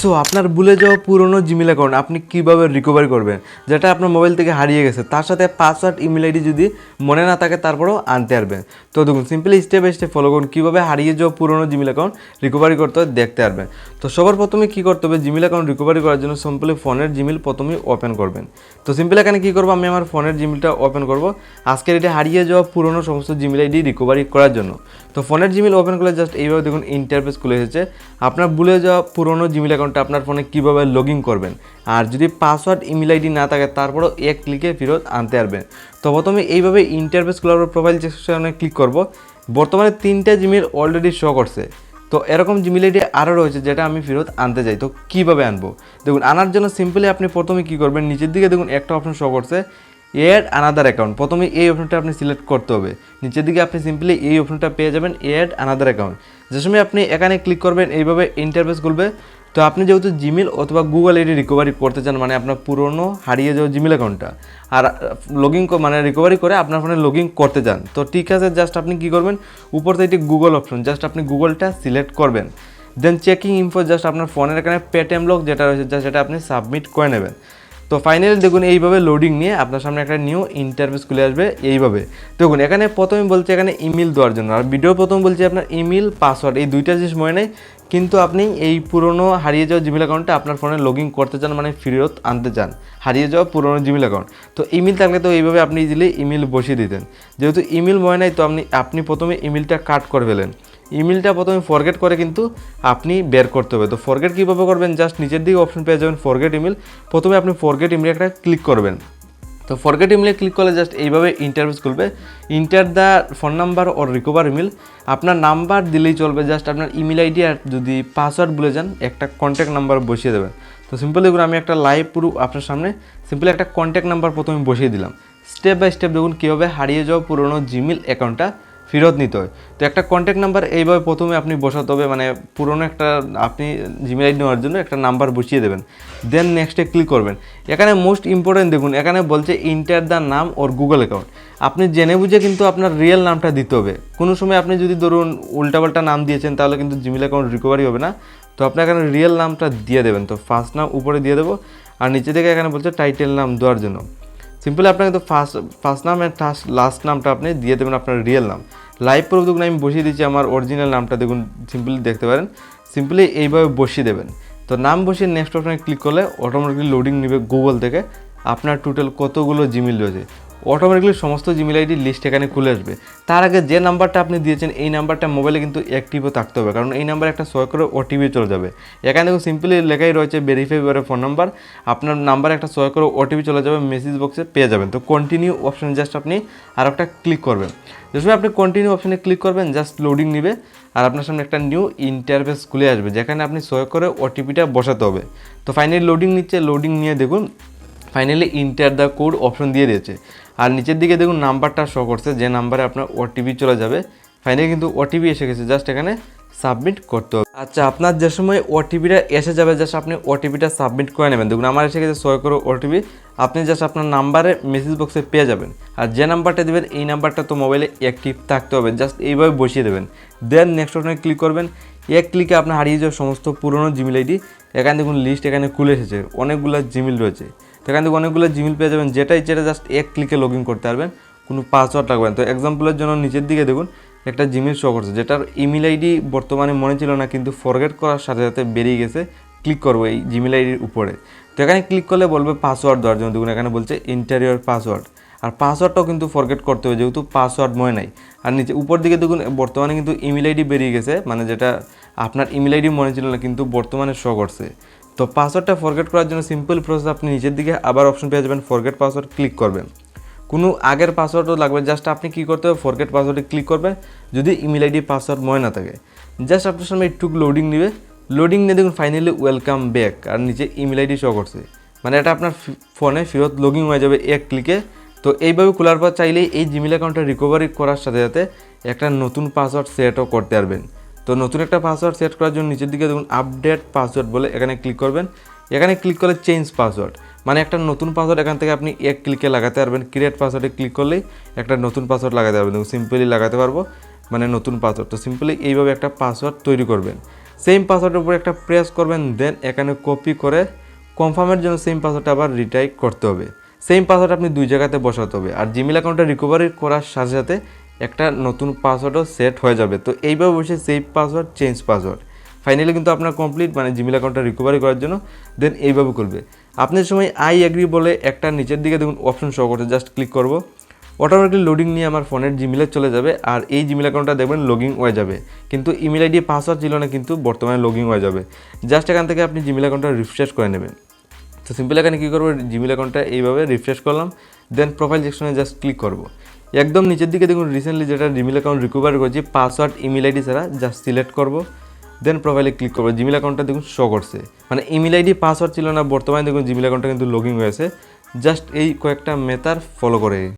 So আপনার ভুলে যাওয়া পুরনো জিমেল অ্যাকাউন্ট আপনি কীভাবে রিকভারি করবেন? যেটা আপনার মোবাইল থেকে হারিয়ে গেছে, তার সাথে পাসওয়ার্ড ইমেল আইডি যদি মনে না থাকে, তারপরেও আনতে পারবেন। তো দেখুন simply step by step follow করুন, কীভাবে হারিয়ে যাওয়া পুরনো জিমেল অ্যাকাউন্ট রিকভারি করতে হয়, দেখতে পারবেন। তো সবার প্রথমে কী করতে হবে? জিমেল অ্যাকাউন্ট রিকভারি করার জন্য সিম্পলি ফোনের জিমেল প্রথমেই ওপেন করবেন। তো সিম্পল এখানে কী করব? আমি আমার ফোনের জিমেলটা ওপেন করব। আজকের এটা হারিয়ে যাওয়া পুরনো সমস্ত জিমেল আইডি রিকভারি করার জন্য। তো ফোনের জিমেল ওপেন করলে জাস্ট এইভাবে দেখুন ইন্টারফেস খুলে এসেছে। আপনার ভুলে যাওয়া পুরনো জিমেল অ্যাকাউন্টটা আপনার ফোনে কীভাবে লগ ইন করবেন। আর যদি পাসওয়ার্ড ইমেল আইডি না থাকে, তারপরেও এক ক্লিকে ফেরত আনতে পারবেন। তো প্রথমে এইভাবে ইন্টারফেস খোলার পর প্রোফাইল সেকশনে ক্লিক করব। বর্তমানে তিনটা জিমেল অলরেডি শো করছে। তো এরকম জিমেল আইডি আরও রয়েছে, যেটা আমি ফেরত আনতে চাই। তো কীভাবে আনব? দেখুন, আনার জন্য সিম্পলি আপনি প্রথমে কী করবেন, নিচের দিকে দেখুন একটা অপশন শো করছে এড আনাদার অ্যাকাউন্ট প্রথমে এই অপশনটা আপনি সিলেক্ট করতে হবে। নিচের দিকে আপনি সিম্পলি এই অপশনটা পেয়ে যাবেন এড আনাদার অ্যাকাউন্ট যে সময় আপনি এখানে ক্লিক করবেন, এইভাবে ইন্টারফেস খুলবে। তো আপনি যেহেতু জিমেল অথবা গুগল এটি রিকভারি করতে চান মানে আপনার পুরনো হারিয়ে যাওয়া জিমেল অ্যাকাউন্টটা আর লগিং মানে রিকভারি করে আপনার ফোনে লগিং করতে চান, তো ঠিক আছে জাস্ট আপনি কী করবেন? উপর থেকে গুগল অপশন জাস্ট আপনি গুগলটা সিলেক্ট করবেন। দেন চেকিং ইনফো জাস্ট আপনার ফোনের এখানে পেটিএম লক যেটা রয়েছে জাস্ট সেটা আপনি সাবমিট করে নেবেন। তো ফাইনালি দেখুন, এইভাবে লোডিং নিয়ে আপনার সামনে একটা নিউ ইন্টারভিউ খুলে আসবে, এইভাবে। দেখুন, এখানে প্রথমে বলছে এখানে ইমেল দেওয়ার জন্য, আর ভিডিও প্রথম বলছে আপনার ইমেল পাসওয়ার্ড এই দুইটা জিনিস মনে নেই। কিন্তু আপনি এই পুরনো হারিয়ে যাওয়া জিমেল অ্যাকাউন্টটা আপনার ফোনে লগ ইন করতে চান মানে ফেরত আনতে চান। হারিয়ে যাওয়া পুরনো জিমেল অ্যাকাউন্ট তো ইমেল থাকলে তো এইভাবে আপনি ইজিলি ইমেল বসিয়ে দিতেন। যেহেতু ইমেল মনে নাই, তো আপনি আপনি প্রথমে ইমেলটা কাট করে ফেলেন। ইমেলটা প্রথমে ফরগেট করে কিন্তু আপনি বের করতে হবে। তো ফরগেট কীভাবে করবেন? জাস্ট নিচের দিকে অপশন পেয়ে যাবেন ফরগেট ইমেল প্রথমে আপনি ফরগেট ইমেল একটা ক্লিক করবেন। তো ফরগেট ইমেলে ক্লিক করলে জাস্ট এইভাবে ইন্টারভিউস খুলবে। Enter the phone number or recover email আপনার নাম্বার দিলেই চলবে জাস্ট আপনার ইমেল আইডি আর যদি পাসওয়ার্ড ভুলে যান, একটা কন্ট্যাক্ট নাম্বার বসিয়ে দেবেন। তো সিম্পল দেখুন, আমি একটা লাইভ পুরো আপনার সামনে সিম্পল একটা কন্ট্যাক্ট নাম্বার প্রথমে বসিয়ে দিলাম। স্টেপ বাই স্টেপ দেখুন কীভাবে হারিয়ে যাওয়া পুরোনো জিমেল অ্যাকাউন্টটা ফেরত নিতে হয়। তো একটা কন্ট্যাক্ট নাম্বার এইভাবে প্রথমে আপনি বসাতে হবে মানে পুরনো একটা, আপনি জিমেল আইডি নেওয়ার জন্য একটা নাম্বার বসিয়ে দেবেন। দেন নেক্সটে ক্লিক করবেন। এখানে মোস্ট ইম্পর্টেন্ট দেখুন, এখানে বলছে ইন্টার দ্য নাম ওর গুগল অ্যাকাউন্ট আপনি জেনে বুঝে কিন্তু আপনার রিয়েল নামটা দিতে হবে। কোনো সময় আপনি যদি ধরুন উল্টাপাল্টা নাম দিয়েছেন, তাহলে কিন্তু জিমেল অ্যাকাউন্ট রিকভারি হবে না। তো আপনি এখানে রিয়েল নামটা দিয়ে দেবেন। তো ফার্স্ট নাম উপরে দিয়ে দেবো, আর নিচে থেকে এখানে বলছে টাইটেল নাম দেওয়ার জন্য। সিম্পলি আপনাকে তো first first name and last নামটা আপনি দিয়ে দেবেন আপনার রিয়েল নাম। লাইভ প্রুফ দেখুন, আমি বসিয়ে দিচ্ছি আমার অরিজিনাল নামটা, দেখুন সিম্পলি দেখতে পারেন। সিম্পলি এইভাবে বসিয়ে দেবেন। তো নাম বসিয়ে নেক্সট অপশানে ক্লিক করলে অটোমেটিকলি লোডিং নেবে গুগল থেকে। আপনার টোটাল কতগুলো জিমেল রয়েছে? অটোমেটিকলি সমস্ত জিমেল আইডি লিস্ট এখানে খুলে আসবে। তার আগে যে নাম্বারটা আপনি দিয়েছেন, এই নাম্বারটা মোবাইলে কিন্তু অ্যাক্টিভও থাকতে হবে, কারণ এই নাম্বারে একটা ছয় করে ওটিপি চলে যাবে। এখানে দেখুন সিম্পলি লেখাই রয়েছে ভেরিফাই করে ফোন নাম্বার আপনার নাম্বারে একটা ছয় করে ওটিপি চলে যাবে মেসেজ বক্সে পেয়ে যাবেন। তো কন্টিনিউ অপশানে জাস্ট আপনি আর একটা ক্লিক করবেন। যে সময় আপনি কন্টিনিউ অপশানে ক্লিক করবেন জাস্ট লোডিং নেবে, আর আপনার সামনে একটা নিউ ইন্টারফেস খুলে আসবে, যেখানে আপনি ছয় করে ওটিপিটা বসাতে হবে। তো ফাইনালি লোডিং নিচ্ছে লোডিং নিয়ে দেখুন finally enter the code option দিয়ে দিয়েছে। আর নিচের দিকে দেখুন নাম্বারটা শো করছে, যে নাম্বারে আপনার ওটিপি চলে যাবে। ফাইনালি কিন্তু ওটিপি এসে গেছে জাস্ট এখানে সাবমিট করতে হবে। আচ্ছা আপনার যে সময় ওটিপিটা এসে যাবে জাস্ট আপনি ওটিপিটা সাবমিট করে নেবেন। দেখুন, আমার এসে গেছে ছয় করে ওটিপি আপনি জাস্ট আপনার নাম্বারে মেসেজ বক্সে পেয়ে যাবেন। আর যে নাম্বারটা দেবেন, এই নাম্বারটা তো মোবাইলে অ্যাক্টিভ থাকতে হবে জাস্ট এইভাবে বসিয়ে দেবেন। দেন নেক্সট অপশনে ক্লিক করবেন, এক ক্লিকে আপনার হারিয়ে যাওয়া সমস্ত পুরনো জিমেল আইডি এখানে দেখুন লিস্ট এখানে খুলে এসেছে, অনেকগুলো জিমেল রয়েছে। তো এখান থেকে অনেকগুলো জিমেল পেয়ে যাবেন, যেটাই যেটা জাস্ট এক ক্লিকে লগ ইন করতে পারবেন, কোনো পাসওয়ার্ড লাগবে না। তো এক্সাম্পলের জন্য নিচের দিকে দেখুন, একটা জিমেল শো করছে, যেটার ইমেল আইডি বর্তমানে মনে ছিল না, কিন্তু ফরগেট করার সাথে সাথে বেরিয়ে গেছে ক্লিক করব এই জিমেল আইডির উপরে। তো এখানে ক্লিক করলে বলবে পাসওয়ার্ড দেওয়ার জন্য, দেখুন এখানে বলছে ইন্টারিয়র পাসওয়ার্ড আর পাসওয়ার্ডটাও কিন্তু ফরগেট করতে হবে, যেহেতু পাসওয়ার্ড মনে নাই। আর নিচে উপর দিকে দেখুন, বর্তমানে কিন্তু ইমেল আইডি বেরিয়ে গেছে মানে যেটা আপনার ইমেল আইডি মনে ছিল না, কিন্তু বর্তমানে শো করছে। তো পাসওয়ার্ডটা ফরগেট করার জন্য সিম্পল প্রসেস আপনি নিচের দিকে আবার অপশন পেয়ে যাবেন ফরগেট পাসওয়ার্ড ক্লিক করবেন। কোনো আগের পাসওয়ার্ডও লাগবে জাস্ট আপনি কী করতে হবে ফরগেট পাসওয়ার্ডে ক্লিক করবেন, যদি ইমেল আইডি পাসওয়ার্ড ময় না থাকে। জাস্ট আপনার সামনে একটু লোডিং নেবে। লোডিং নিয়ে দেখুন ফাইনালি ওয়েলকাম ব্যাক আর নিচে ইমেল আইডি শো করছে। মানে এটা আপনার ফোনে ফেরত লগিং হয়ে যাবে এক ক্লিকে তো এইভাবে খোলার পর চাইলেই এই জিমেল অ্যাকাউন্টটা রিকভারি করার সাথে সাথে একটা নতুন পাসওয়ার্ড সেটও করতে পারবেন। তো নতুন একটা পাসওয়ার্ড সেট করার জন্য নিচের দিকে দেখুন আপডেট পাসওয়ার্ড বলে এখানে ক্লিক করবেন। এখানে ক্লিক করলে চেঞ্জ পাসওয়ার্ড মানে একটা নতুন পাসওয়ার্ড এখান থেকে আপনি এক ক্লিকে লাগাতে পারবেন। ক্রিয়েট পাসওয়ার্ডে ক্লিক করলেই একটা নতুন পাসওয়ার্ড লাগাতে পারবেন। দেখুন সিম্পলি লাগাতে পারব। মানে নতুন পাসওয়ার্ড তো সিম্পলি এইভাবে একটা পাসওয়ার্ড তৈরি করবেন। সেম পাসওয়ার্ডের উপরে একটা প্রেস করবেন দেন এখানে কপি করে কনফার্মের জন্য সেম পাসওয়ার্ডটা আবার রিটাইপ করতে হবে। সেম পাসওয়ার্ড আপনি দুই জায়গাতে বসাতে হবে। আর জিমেল অ্যাকাউন্টটা রিকভারি করার সাথে সাথে একটা নতুন পাসওয়ার্ডও সেট হয়ে যাবে। তো এইভাবে বসে save password change password finally কিন্তু আপনার কমপ্লিট মানে জিমেল অ্যাকাউন্টটা রিকভারি করার জন্য দেন এইভাবে করবে। আপনার সময় আই এগ্রি বলে একটা নিচের দিকে দেখুন অপশন শো করছে জাস্ট ক্লিক করব। অটোমেটিক লোডিং নিয়ে আমার ফোনের জিমেলে চলে যাবে, আর এই জিমেল অ্যাকাউন্টটা দেখবেন লগিং হয়ে যাবে। কিন্তু ইমেল আইডি পাসওয়ার্ড ছিল না, কিন্তু বর্তমানে লগিং হয়ে যাবে। জাস্ট এখান থেকে আপনি জিমেল অ্যাকাউন্টটা রিফ্রেশ করে নেবেন। তো সিম্পল এখানে কী করব? জিমেল অ্যাকাউন্টটা এইভাবে রিফ্রেশ করলাম দেন প্রোফাইল সেকশনে জাস্ট ক্লিক করব। একদম নিচের দিকে দেখুন রিসেন্টলি যেটা জিমেল অ্যাকাউন্ট রিকভার করেছি পাসওয়ার্ড ইমেল আইডি ছাড়া জাস্ট সিলেক্ট করব দেন প্রোফাইলে ক্লিক করব। জিমেল অ্যাকাউন্টটা দেখুন শো করছে। মানে ইমেল আইডি পাসওয়ার্ড ছিল না, বর্তমানে দেখুন জিমেল অ্যাকাউন্টটা কিন্তু লগিং হয়েছে। জাস্ট এই কয়েকটা মেথার ফলো করে।